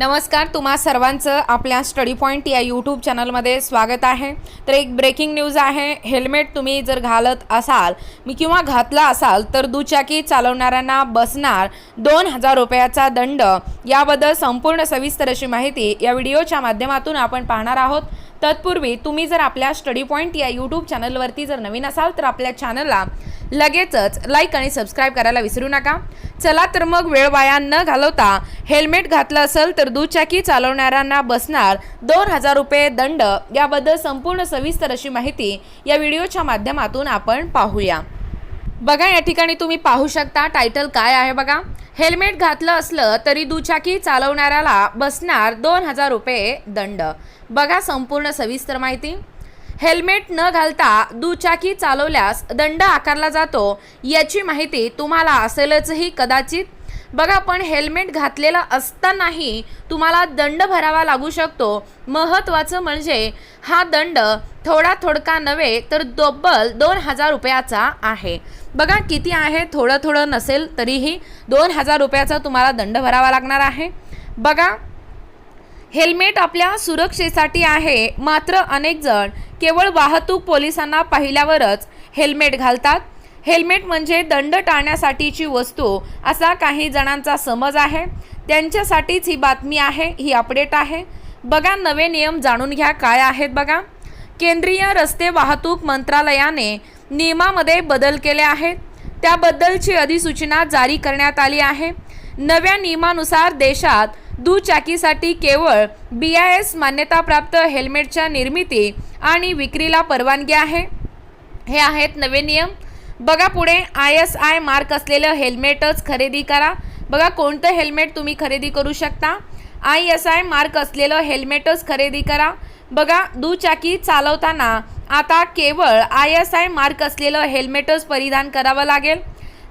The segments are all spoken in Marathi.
नमस्कार तुम्हा सर्वांचं आपल्या स्टडी पॉईंट या यूट्यूब चॅनलमध्ये स्वागत आहे. तर एक ब्रेकिंग न्यूज आहे हेल्मेट तुम्ही जर घालत असाल मी किंवा घातला असाल तर दुचाकी चालवणाऱ्यांना बसणार दोन हजार रुपयाचा दंड. याबद्दल संपूर्ण सविस्तर अशी माहिती या व्हिडिओच्या माध्यमातून आपण पाहणार आहोत. तत्पूर्वी तुम्ही जर आपल्या स्टडी पॉईंट या यूट्यूब चॅनलवरती जर नवीन असाल तर आपल्या चॅनलला लगेचच लाईक आणि सबस्क्राईब करायला विसरू नका. चला तर मग वेळ वाया न घालवता हेल्मेट घातलं असेल तर दुचाकी चालवणाऱ्यांना बसणार दोन हजार रुपये दंड. याबद्दल संपूर्ण सविस्तर अशी माहिती या व्हिडिओच्या माध्यमातून आपण पाहूया. बघा या ठिकाणी तुम्ही पाहू शकता टायटल काय आहे बघा. हेल्मेट घातलं असलं तरी दुचाकी चालवणाऱ्याला बसणार दोन हजार रुपये दंड. बघा संपूर्ण सविस्तर माहिती. हेल्मेट न घालता दुचाकी चालवल्यास दंड आकारला जातो याची माहिती तुम्हाला असेलचही कदाचित. बघा पण हेल्मेट घातलेलं असतानाही तुम्हाला दंड भरावा लागू शकतो. महत्त्वाचं म्हणजे हा दंड थोडा थोडका नव्हे तर दोब्बल दोन हजार रुपयाचा आहे. बघा किती आहे? थोडं थोडं नसेल तरीही दोन हजार रुपयाचा तुम्हाला दंड भरावा लागणार आहे. बघा हेल्मेट आपल्या सुरक्षेसाठी आहे. मात्र अनेकजण केवळ वाहतूक पोलिसांना पाहिल्यावरच हेल्मेट घालतात. हेल्मेट म्हणजे दंड टाळण्यासाठीची वस्तू असा काही जणांचा समज आहे. त्यांच्यासाठीच ही बातमी आहे ही अपडेट आहे. बघा नवे नियम जाणून घ्या. काय आहेत बघा? केंद्रीय रस्ते वाहतूक मंत्रालयाने नियमामध्ये बदल केले आहेत. त्याबद्दलची अधिसूचना जारी करण्यात आली आहे. नव्या नियमानुसार देशात दुचाकीसाठी केवळ बी आय एस मान्यताप्राप्त हेल्मेटच्या निर्मिती आणि विक्रीला परवानगी आहे. हे आहेत नवे नियम. बघा पुढे आय एस आय मार्क असलेलं हेल्मेटच खरेदी करा. बघा कोणतं हेल्मेट तुम्ही खरेदी करू शकता? आय एस आय मार्क असलेलं हेल्मेटच खरेदी करा. बघा दुचाकी चालवताना आता केवळ आय एस आय मार्क असलेलं हेल्मेटच परिधान करावं लागेल.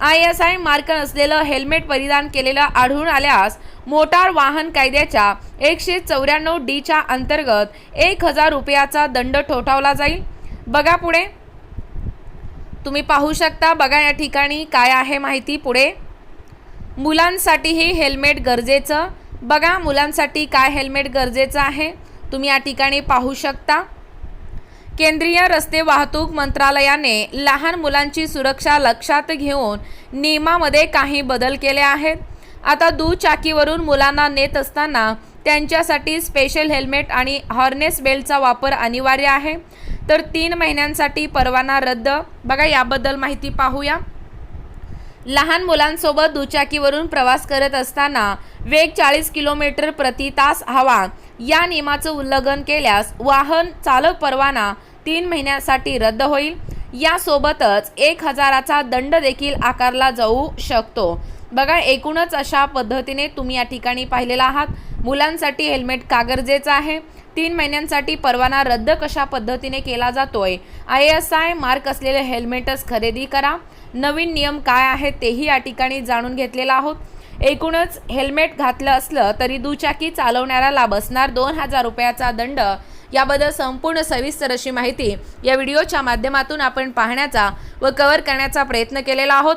आय एस आय मार्क असलेलं हेल्मेट परिधान केलेलं आढळून आल्यास मोटार वाहन कायद्याच्या एकशे चौऱ्याण्णव डीच्या अंतर्गत एक हजार रुपयाचा दंड ठोठावला जाईल. बघा पुढे. तुम्ही पाहू शकता बघा या ठिकाणी काय आहे माहिती पुढे. मुलांसाठीही हेल्मेट गरजेचं. बघा मुलांसाठी काय हेल्मेट गरजेचं आहे. तुम्ही या ठिकाणी पाहू शकता. केंद्रीय रस्ते वाहतूक मंत्रालयाने लहान मुलांची सुरक्षा लक्षात घेऊन नियमामध्ये काही बदल केले आहेत. आता दुचाकीवरून मुलांना नेत असताना त्यांच्यासाठी स्पेशल हेल्मेट आणि हॉर्नेस बेल्टचा वापर अनिवार्य आहे. तर तीन महिन्यांसाठी परवाना रद्द. बघा याबद्दल माहिती पाहूया. लहान मुलांसोबत दुचाकीवरून प्रवास करत असताना वेग चाळीस किलोमीटर प्रति तास हवा. या नियमाचं उल्लंघन केल्यास वाहन चालक परवाना तीन महिन्यासाठी रद्द होईल. यासोबतच एक हजाराचा दंड देखील आकारला जाऊ शकतो. बघा एकूणच अशा पद्धतीने तुम्ही या ठिकाणी पाहिलेला आहात. मुलांसाठी हेल्मेट का गरजेचं आहे. तीन महिन्यांसाठी परवाना रद्द कशा पद्धतीने केला जातोय? आय एस आय मार्क असलेले हेल्मेटच खरेदी करा. नवीन नियम काय आहेत तेही या ठिकाणी जाणून घेतलेलं आहोत. एकूणच हेल्मेट घातलं असलं तरी दुचाकी चालवणाऱ्याला बसणार दोन हजार रुपयाचा दंड. याबद्दल संपूर्ण सविस्तर अशी माहिती या व्हिडिओच्या माध्यमातून आपण पाहण्याचा व कव्हर करण्याचा प्रयत्न केलेला आहोत.